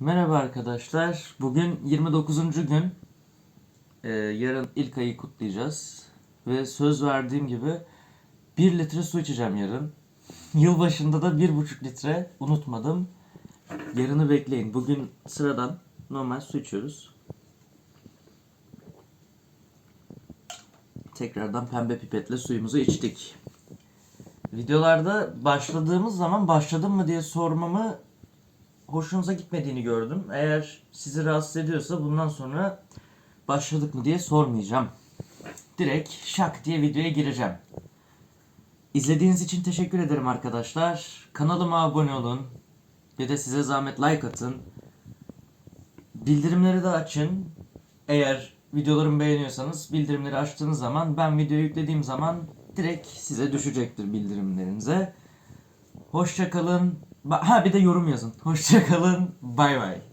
Merhaba arkadaşlar. Bugün 29. gün. Ee, yarın ilk ayı kutlayacağız. Ve söz verdiğim gibi 1 litre su içeceğim yarın. Yılbaşında da 1,5 litre unutmadım. Yarını bekleyin. Bugün sıradan normal su içiyoruz. Tekrardan pembe pipetle suyumuzu içtik. Videolarda başladığımız zaman başladım mı diye sormamı hoşunuza gitmediğini gördüm. Eğer sizi rahatsız ediyorsa bundan sonra başladık mı diye sormayacağım. Direkt şak diye videoya gireceğim. İzlediğiniz için teşekkür ederim arkadaşlar. Kanalıma abone olun. Bir de size zahmet like atın. Bildirimleri de açın. Eğer videolarımı beğeniyorsanız bildirimleri açtığınız zaman ben video yüklediğim zaman direkt size düşecektir bildirimlerinize. Hoşça kalın. Ba- Ha bir de yorum yazın. Hoşça kalın. Bay bay.